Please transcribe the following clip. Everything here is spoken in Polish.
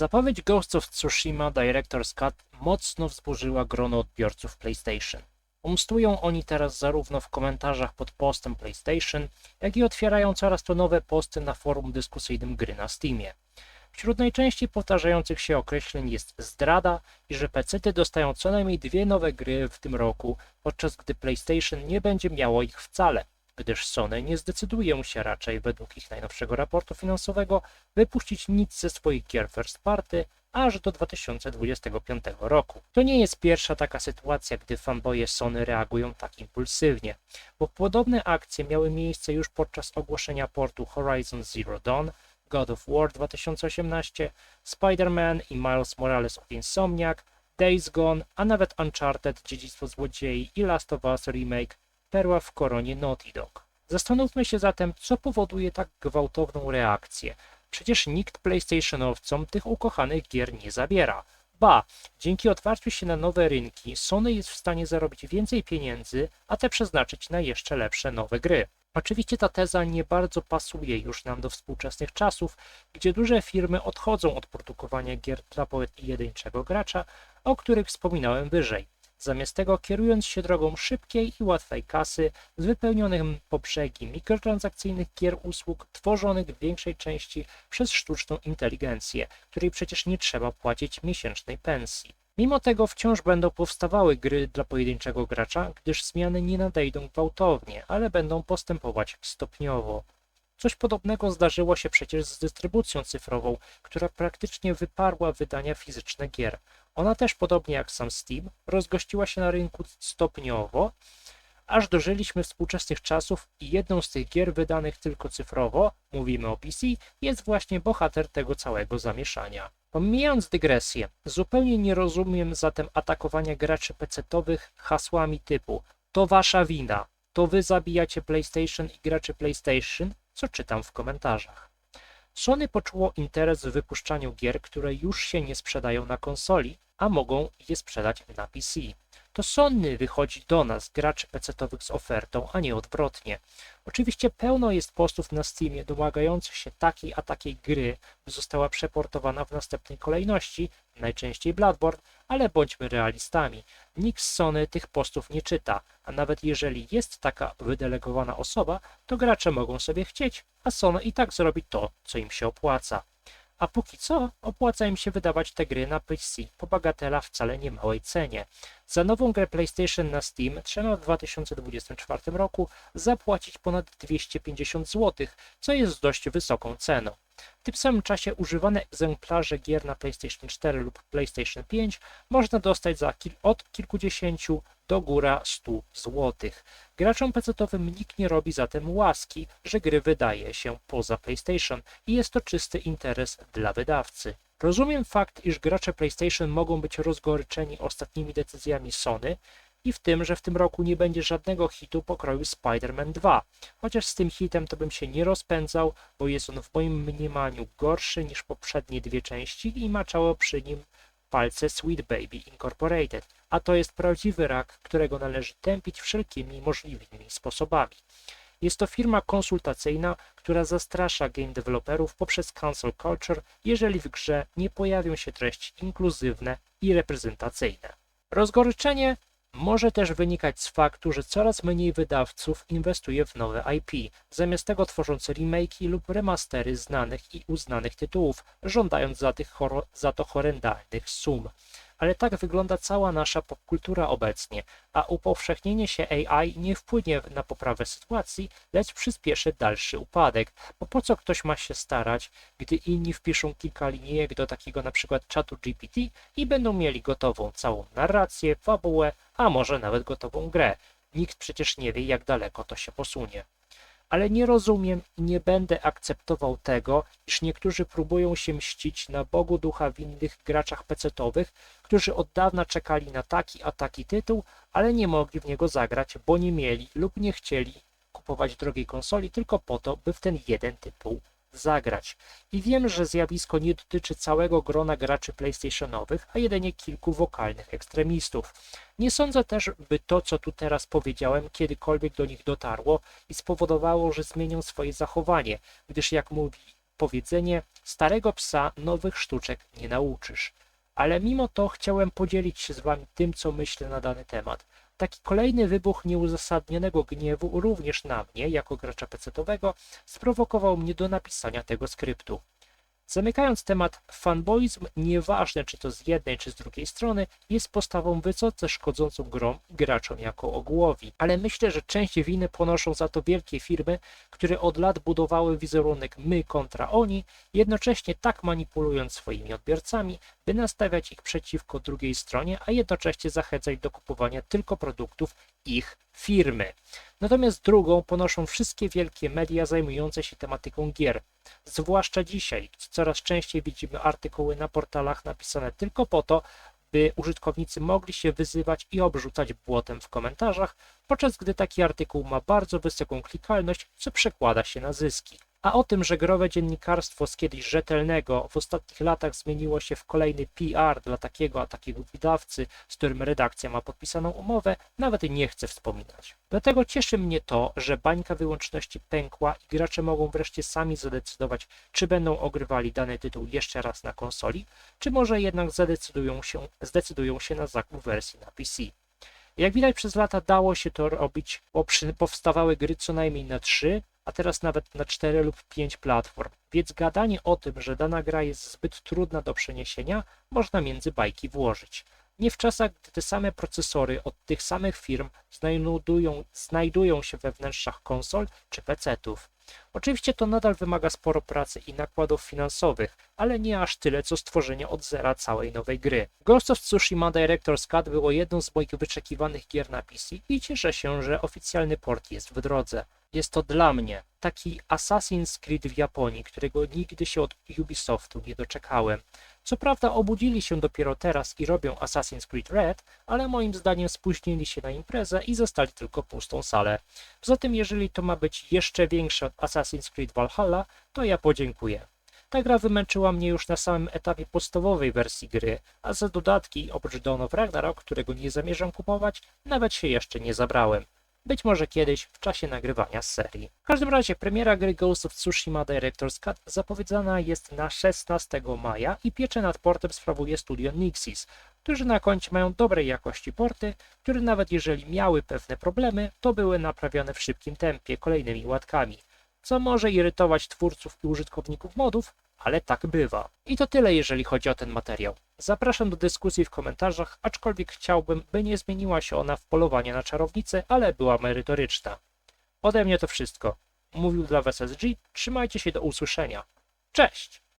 Zapowiedź Ghost of Tsushima Director's Cut mocno wzburzyła grono odbiorców PlayStation. Umstują oni teraz zarówno w komentarzach pod postem PlayStation, jak i otwierają coraz to nowe posty na forum dyskusyjnym gry na Steamie. Wśród najczęściej powtarzających się określeń jest zdrada i że PC-ty dostają co najmniej dwie nowe gry w tym roku, podczas gdy PlayStation nie będzie miało ich wcale, gdyż Sony nie zdecyduje się raczej, według ich najnowszego raportu finansowego, wypuścić nic ze swoich gier first party aż do 2025 roku. To nie jest pierwsza taka sytuacja, gdy fanboye Sony reagują tak impulsywnie, bo podobne akcje miały miejsce już podczas ogłoszenia portu Horizon Zero Dawn, God of War 2018, Spider-Man i Miles Morales od Insomniac, Days Gone, a nawet Uncharted Dziedzictwo Złodziei i Last of Us Remake perła w koronie Naughty Dog. Zastanówmy się zatem, co powoduje tak gwałtowną reakcję. Przecież nikt PlayStationowcom tych ukochanych gier nie zabiera. Ba, dzięki otwarciu się na nowe rynki, Sony jest w stanie zarobić więcej pieniędzy, a te przeznaczyć na jeszcze lepsze nowe gry. Oczywiście ta teza nie bardzo pasuje już nam do współczesnych czasów, gdzie duże firmy odchodzą od produkowania gier dla pojedynczego gracza, o których wspominałem wyżej. Zamiast tego kierując się drogą szybkiej i łatwej kasy z wypełnionym po mikrotransakcyjnych gier usług tworzonych w większej części przez sztuczną inteligencję, której przecież nie trzeba płacić miesięcznej pensji. Mimo tego wciąż będą powstawały gry dla pojedynczego gracza, gdyż zmiany nie nadejdą gwałtownie, ale będą postępować stopniowo. Coś podobnego zdarzyło się przecież z dystrybucją cyfrową, która praktycznie wyparła wydania fizyczne gier. Ona też, podobnie jak sam Steam, rozgościła się na rynku stopniowo, aż dożyliśmy współczesnych czasów i jedną z tych gier wydanych tylko cyfrowo, mówimy o PC, jest właśnie bohater tego całego zamieszania. Pomijając dygresję, zupełnie nie rozumiem zatem atakowania graczy PC-towych hasłami typu to wasza wina, to wy zabijacie PlayStation i graczy PlayStation, co czytam w komentarzach. Sony poczuło interes w wypuszczaniu gier, które już się nie sprzedają na konsoli, a mogą je sprzedać na PC. To Sony wychodzi do nas, graczy PC-towych z ofertą, a nie odwrotnie. Oczywiście pełno jest postów na Steamie domagających się takiej a takiej gry, by została przeportowana w następnej kolejności, najczęściej Bloodborne, ale bądźmy realistami. Nikt z Sony tych postów nie czyta, a nawet jeżeli jest taka wydelegowana osoba, to gracze mogą sobie chcieć, a Sony i tak zrobi to, co im się opłaca. A póki co opłaca im się wydawać te gry na PC po bagatela wcale nie małej cenie. Za nową grę PlayStation na Steam trzeba w 2024 roku zapłacić ponad 250 zł, co jest dość wysoką ceną. W tym samym czasie używane egzemplarze gier na PlayStation 4 lub PlayStation 5 można dostać za kil od kilkudziesięciu do góra 100 zł. Graczom PC-owym nikt nie robi zatem łaski, że gry wydaje się poza PlayStation i jest to czysty interes dla wydawcy. Rozumiem fakt, iż gracze PlayStation mogą być rozgoryczeni ostatnimi decyzjami Sony i w tym, że w tym roku nie będzie żadnego hitu pokroju Spider-Man 2. Chociaż z tym hitem to bym się nie rozpędzał, bo jest on w moim mniemaniu gorszy niż poprzednie dwie części i maczało przy nim palce Sweet Baby Incorporated, a to jest prawdziwy rak, którego należy tępić wszelkimi możliwymi sposobami. Jest to firma konsultacyjna, która zastrasza game developerów poprzez cancel culture, jeżeli w grze nie pojawią się treści inkluzywne i reprezentacyjne. Rozgoryczenie może też wynikać z faktu, że coraz mniej wydawców inwestuje w nowe IP, zamiast tego tworząc remake'i lub remastery znanych i uznanych tytułów, żądając za, za to horrendalnych sum. Ale tak wygląda cała nasza popkultura obecnie, a upowszechnienie się AI nie wpłynie na poprawę sytuacji, lecz przyspieszy dalszy upadek. Bo po co ktoś ma się starać, gdy inni wpiszą kilka linijek do takiego na przykład czatu GPT i będą mieli gotową całą narrację, fabułę, a może nawet gotową grę. Nikt przecież nie wie, jak daleko to się posunie ale nie rozumiem i nie będę akceptował tego, iż niektórzy próbują się mścić na Bogu ducha winnych graczach pecetowych, którzy od dawna czekali na taki a taki tytuł, ale nie mogli w niego zagrać, bo nie mieli lub nie chcieli kupować drogiej konsoli tylko po to, by w ten jeden tytuł zagrać. I wiem, że zjawisko nie dotyczy całego grona graczy PlayStationowych, a jedynie kilku wokalnych ekstremistów. Nie sądzę też, by to, co tu teraz powiedziałem, kiedykolwiek do nich dotarło i spowodowało, że zmienią swoje zachowanie, gdyż jak mówi powiedzenie starego psa nowych sztuczek nie nauczysz. Ale mimo to chciałem podzielić się z wami tym, co myślę na dany temat. Taki kolejny wybuch nieuzasadnionego gniewu również na mnie, jako gracza pecetowego, sprowokował mnie do napisania tego skryptu. Zamykając temat, fanboizm, nieważne czy to z jednej czy z drugiej strony, jest postawą wysoce szkodzącą grom graczom jako ogółowi. Ale myślę, że część winy ponoszą za to wielkie firmy, które od lat budowały wizerunek my kontra oni, jednocześnie tak manipulując swoimi odbiorcami, by nastawiać ich przeciwko drugiej stronie, a jednocześnie zachęcać do kupowania tylko produktów ich firmy. Natomiast drugą ponoszą wszystkie wielkie media zajmujące się tematyką gier. Zwłaszcza dzisiaj, coraz częściej widzimy artykuły na portalach napisane tylko po to, by użytkownicy mogli się wyzywać i obrzucać błotem w komentarzach, podczas gdy taki artykuł ma bardzo wysoką klikalność, co przekłada się na zyski. A o tym, że growe dziennikarstwo z kiedyś rzetelnego w ostatnich latach zmieniło się w kolejny PR dla takiego a takiego wydawcy, z którym redakcja ma podpisaną umowę, nawet nie chcę wspominać. Dlatego cieszy mnie to, że bańka wyłączności pękła i gracze mogą wreszcie sami zadecydować, czy będą ogrywali dany tytuł jeszcze raz na konsoli, czy może jednak zadecydują się, zdecydują się na zakup wersji na PC. Jak widać przez lata dało się to robić, bo powstawały gry co najmniej na 3, a teraz nawet na 4 lub 5 platform. Więc gadanie o tym, że dana gra jest zbyt trudna do przeniesienia, można między bajki włożyć. Nie w czasach, gdy te same procesory od tych samych firm znajdują, znajdują się we wnętrzach konsol czy PC-ów. Oczywiście to nadal wymaga sporo pracy i nakładów finansowych, ale nie aż tyle co stworzenie od zera całej nowej gry. Ghost of Tsushima Director's Cut było jedną z moich wyczekiwanych gier na PC i cieszę się, że oficjalny port jest w drodze. Jest to dla mnie taki Assassin's Creed w Japonii, którego nigdy się od Ubisoftu nie doczekałem. Co prawda obudzili się dopiero teraz i robią Assassin's Creed Red, ale moim zdaniem spóźnili się na imprezę i zostali tylko pustą salę. Poza tym, jeżeli to ma być jeszcze większe od Assassin's Creed Valhalla, to ja podziękuję. Ta gra wymęczyła mnie już na samym etapie podstawowej wersji gry, a za dodatki, oprócz Dawn of Ragnarok, którego nie zamierzam kupować, nawet się jeszcze nie zabrałem. Być może kiedyś w czasie nagrywania serii. W każdym razie premiera gry Ghost of Tsushima Director's Cut zapowiedziana jest na 16 maja i pieczę nad portem sprawuje studio Nixis, którzy na koncie mają dobrej jakości porty, które nawet jeżeli miały pewne problemy, to były naprawione w szybkim tempie kolejnymi łatkami, co może irytować twórców i użytkowników modów, ale tak bywa. I to tyle, jeżeli chodzi o ten materiał. Zapraszam do dyskusji w komentarzach, aczkolwiek chciałbym, by nie zmieniła się ona w polowanie na czarownicę, ale była merytoryczna. Ode mnie to wszystko. Mówił dla Was SG, trzymajcie się do usłyszenia. Cześć!